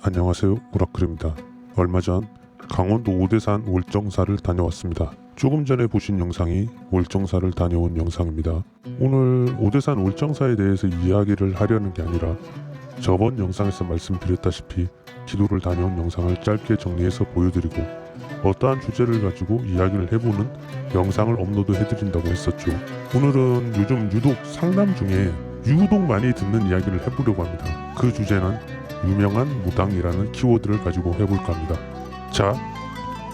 안녕하세요 오라클입니다. 얼마 전 강원도 오대산 월정사를 다녀왔습니다. 조금 전에 보신 영상이 월정사를 다녀온 영상입니다. 오늘 오대산 월정사에 대해서 이야기를 하려는 게 아니라 저번 영상에서 말씀드렸다시피 기도를 다녀온 영상을 짧게 정리해서 보여드리고 어떠한 주제를 가지고 이야기를 해보는 영상을 업로드 해드린다고 했었죠. 오늘은 요즘 유독 상담 중에 유독 많이 듣는 이야기를 해보려고 합니다. 그 주제는 유명한 무당이라는 키워드를 가지고 해볼까 합니다. 자,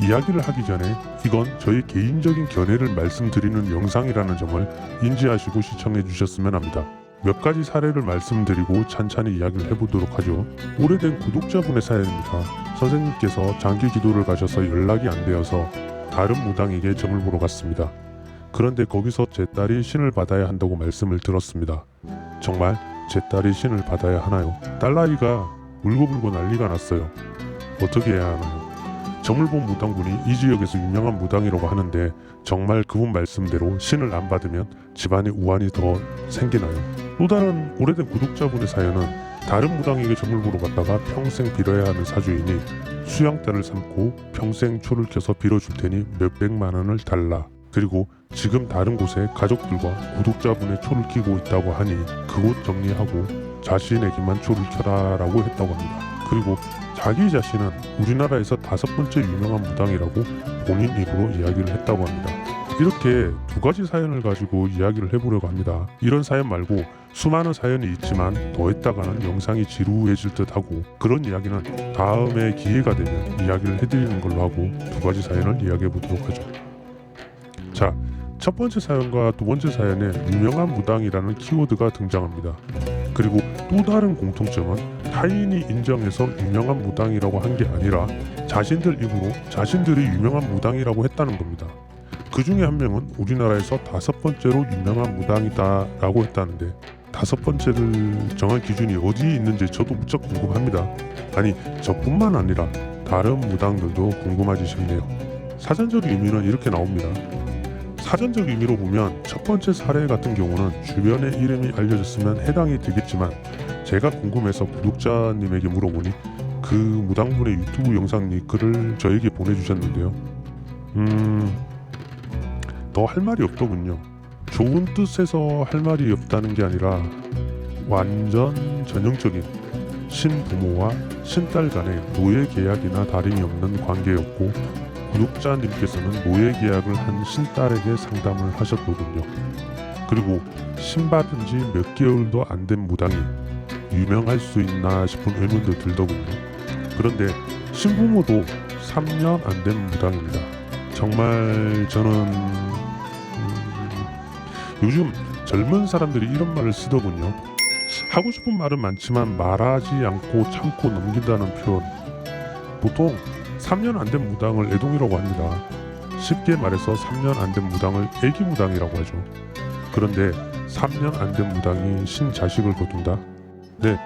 이야기를 하기 전에 이건 저희 개인적인 견해를 말씀드리는 영상이라는 점을 인지하시고 시청해 주셨으면 합니다. 몇 가지 사례를 말씀드리고 찬찬히 이야기를 해보도록 하죠. 오래된 구독자분의 사연입니다. 선생님께서 장기 기도를 가셔서 연락이 안 되어서 다른 무당에게 점을 보러 갔습니다. 그런데 거기서 제 딸이 신을 받아야 한다고 말씀을 들었습니다. 정말 제 딸이 신을 받아야 하나요? 딸나이가 울고불고 난리가 났어요. 어떻게 해야 하나요? 점을 본 무당분이 이 지역에서 유명한 무당이라고 하는데 정말 그분 말씀대로 신을 안 받으면 집안에 우환이 더 생기나요? 또 다른 오래된 구독자분의 사연은 다른 무당에게 점을 보러 갔다가 평생 빌어야 하는 사주이니 수양딸을 삼고 평생 초를 켜서 빌어줄 테니 몇백만 원을 달라. 그리고 지금 다른 곳에 가족들과 구독자분의 초를 켜고 있다고 하니 그곳 정리하고 자신에게만 초를 켜라라고 했다고 합니다. 그리고 자기 자신은 우리나라에서 다섯 번째 유명한 무당이라고 본인 입으로 이야기를 했다고 합니다. 이렇게 두 가지 사연을 가지고 이야기를 해보려고 합니다. 이런 사연 말고 수많은 사연이 있지만 더 했다가는 영상이 지루해질 듯 하고 그런 이야기는 다음에 기회가 되면 이야기를 해드리는 걸로 하고 두 가지 사연을 이야기해 보도록 하죠. 자, 첫 번째 사연과 두 번째 사연에 유명한 무당이라는 키워드가 등장합니다. 그리고 또 다른 공통점은 타인이 인정해서 유명한 무당이라고 한 게 아니라 자신들 입으로 자신들이 유명한 무당이라고 했다는 겁니다. 그 중에 한 명은 우리나라에서 다섯 번째로 유명한 무당이다라고 했다는데 다섯 번째를 정한 기준이 어디에 있는지 저도 무척 궁금합니다. 아니 저뿐만 아니라 다른 무당들도 궁금하지 싶네요. 사전적 의미는 이렇게 나옵니다. 사전적 의미로 보면 첫 번째 사례 같은 경우는 주변의 이름이 알려졌으면 해당이 되겠지만 제가 궁금해서 구독자님에게 물어보니 그 무당분의 유튜브 영상 링크를 저에게 보내주셨는데요. 음, 더 할 말이 없더군요. 좋은 뜻에서 할 말이 없다는 게 아니라 완전 전형적인 신부모와 신딸 간의 노예 계약이나 다름이 없는 관계였고 구독자님께서는 노예 계약을 한 신딸에게 상담을 하셨더군요. 그리고 신받은 지 몇 개월도 안 된 무당이 유명할 수 있나 싶은 의문도 들더군요. 그런데 신부모도 3년 안 된 무당입니다. 정말 저는 음, 요즘 젊은 사람들이 이런 말을 쓰더군요. 하고 싶은 말은 많지만 말하지 않고 참고 넘긴다는 표현. 보통 3년 안 된 무당을 애동이라고 합니다. 쉽게 말해서 3년 안 된 무당을 애기 무당이라고 하죠. 그런데 3년 안 된 무당이 신자식을 거둔다? 네,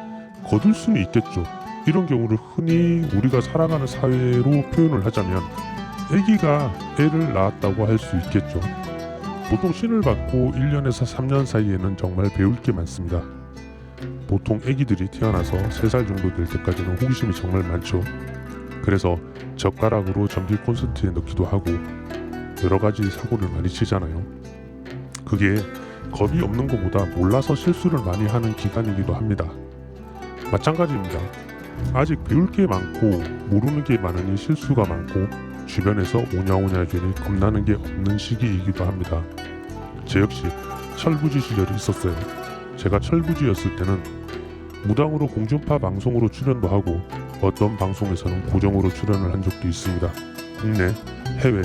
거둘 수는 있겠죠. 이런 경우를 흔히 우리가 살아가는 사회로 표현을 하자면 애기가 애를 낳았다고 할 수 있겠죠. 보통 신을 받고 1년에서 3년 사이에는 정말 배울 게 많습니다. 보통 애기들이 태어나서 3살 정도 될 때까지는 호기심이 정말 많죠. 그래서 젓가락으로 전기 콘센트에 넣기도 하고 여러 가지 사고를 많이 치잖아요. 그게 겁이 없는 것보다 몰라서 실수를 많이 하는 기간이기도 합니다. 마찬가지입니다. 아직 배울 게 많고 모르는 게 많으니 실수가 많고 주변에서 오냐오냐 해주니 겁나는 게 없는 시기이기도 합니다. 제 역시 철부지 시절이 있었어요. 제가 철부지였을 때는 무당으로 공중파 방송으로 출연도 하고 어떤 방송에서는 고정으로 출연을 한 적도 있습니다. 국내, 해외,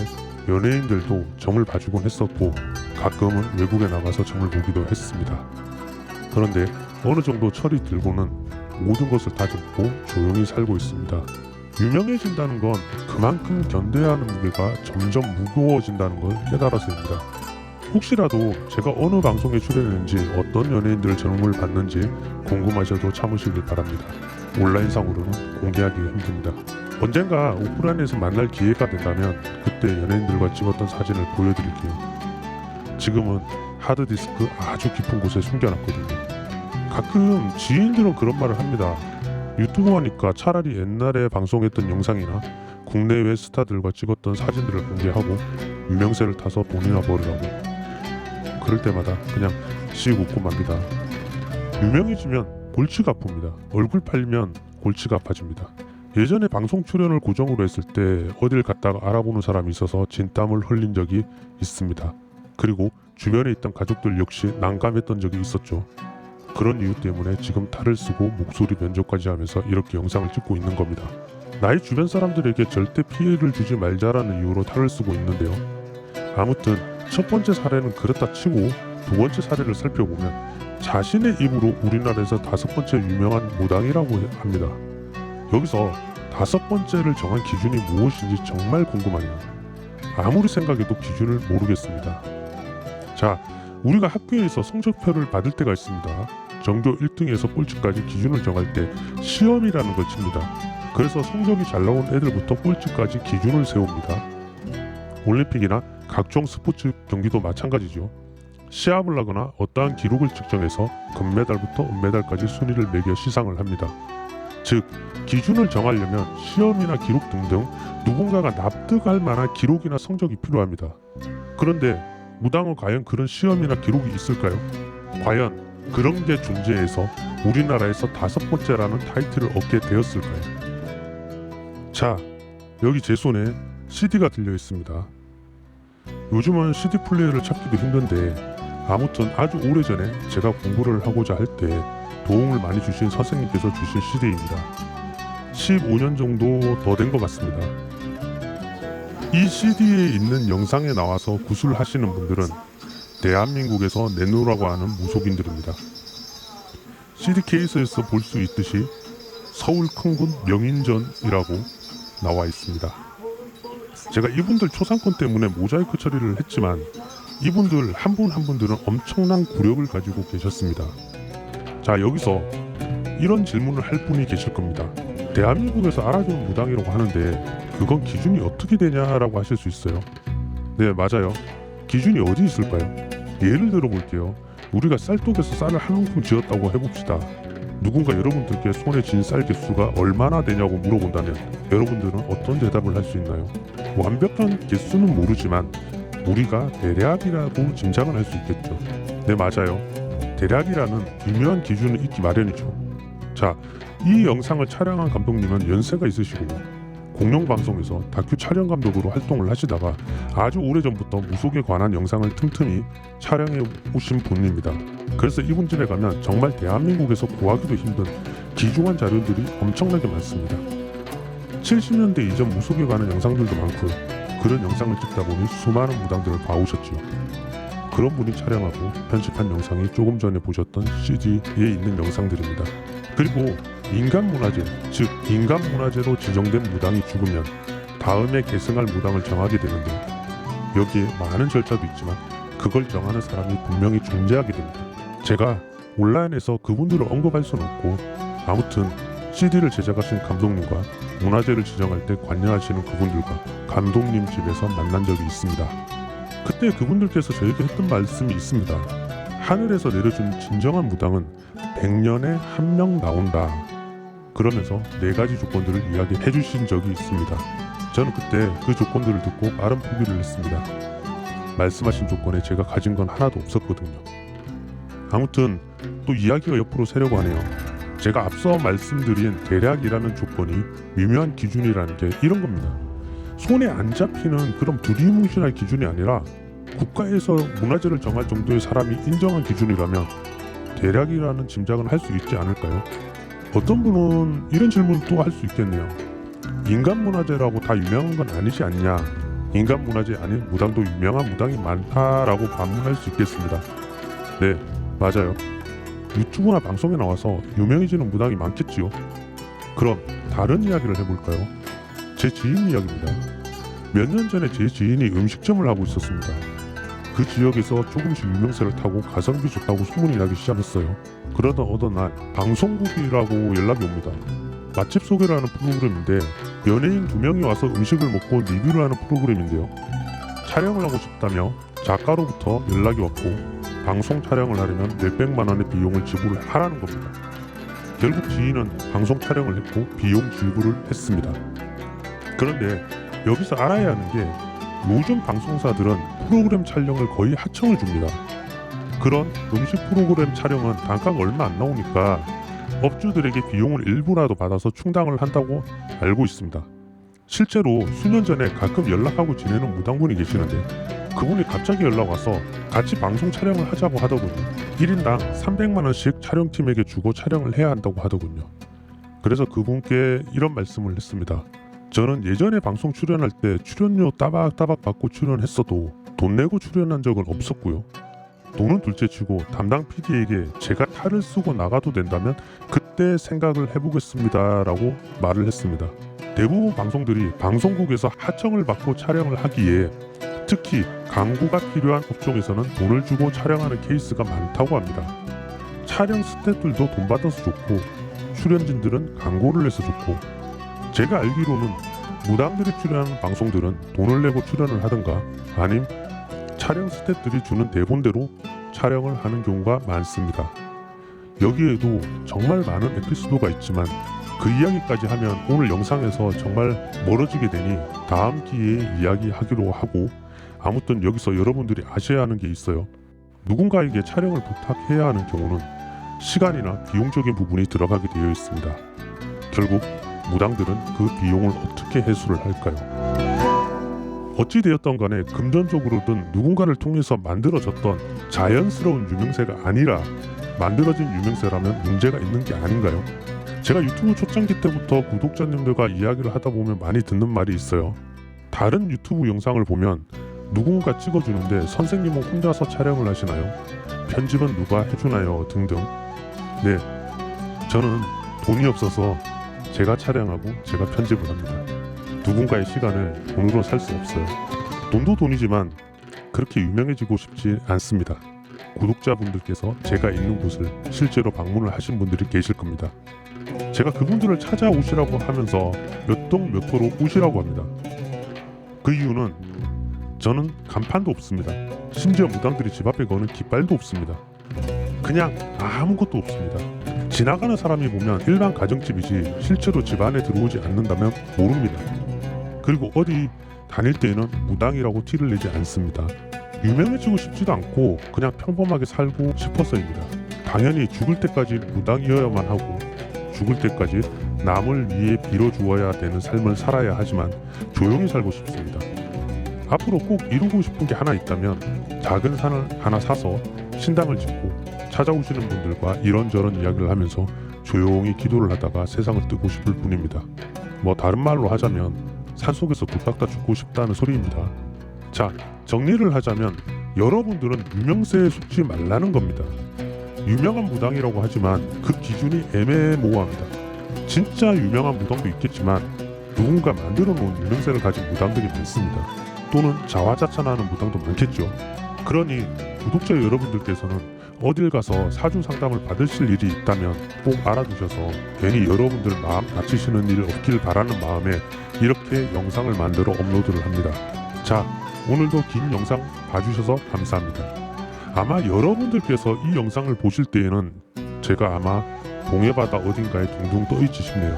연예인들도 점을 봐주곤 했었고 가끔은 외국에 나가서 점을 보기도 했습니다. 그런데 어느 정도 철이 들고는 모든 것을 다 접고 조용히 살고 있습니다. 유명해진다는 건 그만큼 견뎌야 하는 무게가 점점 무거워진다는 걸 깨달아서입니다. 혹시라도 제가 어느 방송에 출연했는지 어떤 연예인들 점을 받는지 궁금하셔도 참으시길 바랍니다. 온라인상으로는 공개하기가 힘듭니다. 언젠가 오프라인에서 만날 기회가 된다면 그때 연예인들과 찍었던 사진을 보여드릴게요. 지금은 하드디스크 아주 깊은 곳에 숨겨놨거든요. 가끔 지인들은 그런 말을 합니다. 유튜브 하니까 차라리 옛날에 방송했던 영상이나 국내외 스타들과 찍었던 사진들을 공개하고 유명세를 타서 돈이나 벌으라고 그럴 때마다 그냥 씩 웃고 맙니다. 유명해지면 골치가 아픕니다. 얼굴 팔리면 골치가 아파집니다. 예전에 방송 출연을 고정으로 했을 때 어딜 갔다가 알아보는 사람이 있어서 진땀을 흘린 적이 있습니다. 그리고 주변에 있던 가족들 역시 난감했던 적이 있었죠. 그런 이유 때문에 지금 탈을 쓰고 목소리 변조까지 하면서 이렇게 영상을 찍고 있는 겁니다. 나의 주변 사람들에게 절대 피해를 주지 말자라는 이유로 탈을 쓰고 있는데요. 아무튼 첫 번째 사례는 그렇다 치고 두 번째 사례를 살펴보면 자신의 입으로 우리나라에서 다섯 번째 유명한 무당이라고 합니다. 여기서 다섯 번째를 정한 기준이 무엇인지 정말 궁금하네요. 아무리 생각해도 기준을 모르겠습니다. 자, 우리가 학교에서 성적표를 받을 때가 있습니다. 전교 1등에서 꼴찌까지 기준을 정할 때 시험이라는 걸 칩니다. 그래서 성적이 잘 나온 애들부터 꼴찌까지 기준을 세웁니다. 올림픽이나 각종 스포츠 경기도 마찬가지죠. 시합을 하거나 어떠한 기록을 측정해서 금메달부터 은메달까지 순위를 매겨 시상을 합니다. 즉, 기준을 정하려면 시험이나 기록 등등 누군가가 납득할 만한 기록이나 성적이 필요합니다. 그런데 무당은 과연 그런 시험이나 기록이 있을까요? 과연 그런 게 존재해서 우리나라에서 다섯 번째라는 타이틀을 얻게 되었을까요? 자, 여기 제 손에 CD가 들려 있습니다. 요즘은 CD 플레이어를 찾기도 힘든데 아무튼 아주 오래전에 제가 공부를 하고자 할 때 도움을 많이 주신 선생님께서 주신 CD입니다. 15년 정도 더 된 것 같습니다. 이 CD에 있는 영상에 나와서 구술하시는 분들은 대한민국에서 내노라고 하는 무속인들입니다. CD 케이스에서 볼 수 있듯이 서울 큰군 명인전이라고 나와 있습니다. 제가 이분들 초상권 때문에 모자이크 처리를 했지만 이분들 한분한 분들은 엄청난 구력을 가지고 계셨습니다. 자 여기서 이런 질문을 할 분이 계실 겁니다. 대한민국에서 알아주는 무당이라고 하는데 그건 기준이 어떻게 되냐라고 하실 수 있어요. 네 맞아요. 기준이 어디 있을까요? 예를 들어 볼게요. 우리가 쌀독에서 쌀을 한 움큼 지었다고 해봅시다. 누군가 여러분들께 손에 쥔 쌀 개수가 얼마나 되냐고 물어본다면 여러분들은 어떤 대답을 할 수 있나요? 완벽한 개수는 모르지만 우리가 대략이라고 짐작은 할 수 있겠죠. 네 맞아요. 대략이라는 유명한 기준은 있기 마련이죠. 자, 이 영상을 촬영한 감독님은 연세가 있으시고 공영방송에서 다큐 촬영 감독으로 활동을 하시다가 아주 오래전부터 무속에 관한 영상을 틈틈이 촬영해 오신 분입니다. 그래서 이분 집에 가면 정말 대한민국에서 구하기도 힘든 귀중한 자료들이 엄청나게 많습니다. 70년대 이전 무속에 관한 영상들도 많고 그런 영상을 찍다 보니 수많은 무당들을 봐오셨지요. 그런 분이 촬영하고 편집한 영상이 조금 전에 보셨던 CD에 있는 영상들입니다. 그리고 인간 문화재, 즉 인간 문화재로 지정된 무당이 죽으면 다음에 계승할 무당을 정하게 되는데 여기에 많은 절차도 있지만 그걸 정하는 사람이 분명히 존재하게 됩니다. 제가 온라인에서 그분들을 언급할 수는 없고 아무튼 CD를 제작하신 감독님과 문화재를 지정할 때 관여하시는 그분들과 감독님 집에서 만난 적이 있습니다. 그때 그분들께서 저에게 했던 말씀이 있습니다. 하늘에서 내려준 진정한 무당은 100년에 한 명 나온다. 그러면서 네 가지 조건들을 이야기해 주신 적이 있습니다. 저는 그때 그 조건들을 듣고 빠른 포기를 했습니다. 말씀하신 조건에 제가 가진 건 하나도 없었거든요. 아무튼 또 이야기가 옆으로 새려고 하네요. 제가 앞서 말씀드린 대략이라는 조건이 미묘한 기준이라는 게 이런 겁니다. 손에 안 잡히는 그런 두리뭉실한 기준이 아니라 국가에서 문화재를 정할 정도의 사람이 인정한 기준이라면 대략이라는 짐작은 할 수 있지 않을까요? 어떤 분은 이런 질문을 또 할 수 있겠네요. 인간 문화재라고 다 유명한 건 아니지 않냐? 인간 문화재 아닌 무당도 유명한 무당이 많다라고 반문할 수 있겠습니다. 네, 맞아요. 유튜브나 방송에 나와서 유명해지는 무당이 많겠지요. 그럼 다른 이야기를 해볼까요? 제 지인 이야기입니다. 몇 년 전에 제 지인이 음식점을 하고 있었습니다. 그 지역에서 조금씩 유명세를 타고 가성비 좋다고 소문이 나기 시작했어요. 그러던 어느 날 방송국이라고 연락이 옵니다. 맛집 소개를 하는 프로그램인데 연예인 두 명이 와서 음식을 먹고 리뷰를 하는 프로그램인데요. 촬영을 하고 싶다며 작가로부터 연락이 왔고 방송 촬영을 하려면 몇백만 원의 비용을 지불을 하라는 겁니다. 결국 지인은 방송 촬영을 했고 비용 지불을 했습니다. 그런데 여기서 알아야 하는 게 요즘 방송사들은 프로그램 촬영을 거의 하청을 줍니다. 그런 음식 프로그램 촬영은 단가가 얼마 안 나오니까 업주들에게 비용을 일부라도 받아서 충당을 한다고 알고 있습니다. 실제로 수년 전에 가끔 연락하고 지내는 무당분이 계시는데 그분이 갑자기 연락 와서 같이 방송 촬영을 하자고 하더군요. 1인당 300만 원씩 촬영팀에게 주고 촬영을 해야 한다고 하더군요. 그래서 그분께 이런 말씀을 했습니다. 저는 예전에 방송 출연할 때 출연료 따박따박 받고 출연했어도 돈 내고 출연한 적은 없었고요. 돈은 둘째치고 담당 PD에게 제가 탈을 쓰고 나가도 된다면 그때 생각을 해보겠습니다라고 말을 했습니다. 대부분 방송들이 방송국에서 하청을 받고 촬영을 하기에 특히 광고가 필요한 업종에서는 돈을 주고 촬영하는 케이스가 많다고 합니다. 촬영 스태프들도 돈 받아서 좋고 출연진들은 광고를 내서 좋고 제가 알기로는 무당들이 출연하는 방송들은 돈을 내고 출연을 하든가 아님 촬영 스태프들이 주는 대본대로 촬영을 하는 경우가 많습니다. 여기에도 정말 많은 에피소드가 있지만 그 이야기까지 하면 오늘 영상에서 정말 멀어지게 되니 다음 기회에 이야기하기로 하고 아무튼 여기서 여러분들이 아셔야 하는 게 있어요. 누군가에게 촬영을 부탁해야 하는 경우는 시간이나 비용적인 부분이 들어가게 되어 있습니다. 결국 무당들은 그 비용을 어떻게 해소를 할까요? 어찌 되었던 간에 금전적으로든 누군가를 통해서 만들어졌던 자연스러운 유명세가 아니라 만들어진 유명세라면 문제가 있는 게 아닌가요? 제가 유튜브 초창기 때부터 구독자님들과 이야기를 하다 보면 많이 듣는 말이 있어요. 다른 유튜브 영상을 보면 누군가 찍어주는데 선생님은 혼자서 촬영을 하시나요? 편집은 누가 해주나요? 등등. 네, 저는 돈이 없어서 제가 촬영하고 제가 편집을 합니다. 누군가의 시간을 돈으로 살 수 없어요. 돈도 돈이지만 그렇게 유명해지고 싶지 않습니다. 구독자분들께서 제가 있는 곳을 실제로 방문을 하신 분들이 계실 겁니다. 제가 그분들을 찾아오시라고 하면서 몇 동몇 호로 오시라고 합니다. 그 이유는 저는 간판도 없습니다. 심지어 무당들이 집 앞에 거는 깃발도 없습니다. 그냥 아무것도 없습니다. 지나가는 사람이 보면 일반 가정집이지 실제로 집 안에 들어오지 않는다면 모릅니다. 그리고 어디 다닐 때에는 무당이라고 티를 내지 않습니다. 유명해지고 싶지도 않고 그냥 평범하게 살고 싶어서입니다. 당연히 죽을 때까지 무당이어야만 하고 죽을 때까지 남을 위해 빌어 주어야 되는 삶을 살아야 하지만 조용히 살고 싶습니다. 앞으로 꼭 이루고 싶은 게 하나 있다면 작은 산을 하나 사서 신당을 짓고 찾아오시는 분들과 이런저런 이야기를 하면서 조용히 기도를 하다가 세상을 뜨고 싶을 뿐입니다. 뭐 다른 말로 하자면 산속에서 불 닦아 죽고 싶다는 소리입니다. 자, 정리를 하자면 여러분들은 유명세에 속지 말라는 겁니다. 유명한 무당이라고 하지만 그 기준이 애매모호합니다. 진짜 유명한 무당도 있겠지만 누군가 만들어 놓은 유명세를 가진 무당들이 많습니다. 또는 자화자찬하는 무당도 많겠죠. 그러니 구독자 여러분들께서는 어딜 가서 사주 상담을 받으실 일이 있다면 꼭 알아두셔서 괜히 여러분들 마음 다치시는 일 없길 바라는 마음에 이렇게 영상을 만들어 업로드를 합니다. 자, 오늘도 긴 영상 봐주셔서 감사합니다. 아마 여러분들께서 이 영상을 보실 때에는 제가 아마 동해바다 어딘가에 둥둥 떠 있지 싶네요.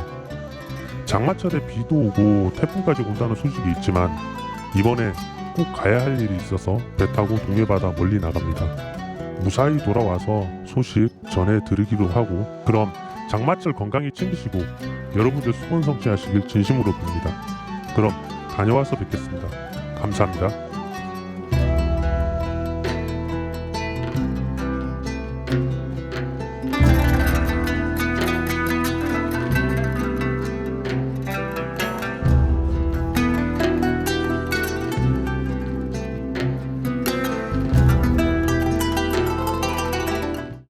장마철에 비도 오고 태풍까지 온다는 소식이 있지만 이번에 꼭 가야 할 일이 있어서 배 타고 동해바다 멀리 나갑니다. 무사히 돌아와서 소식 전해드리기로 하고 그럼 장마철 건강히 챙기시고 여러분들 수건 성취하시길 진심으로 빕니다. 그럼 다녀와서 뵙겠습니다. 감사합니다.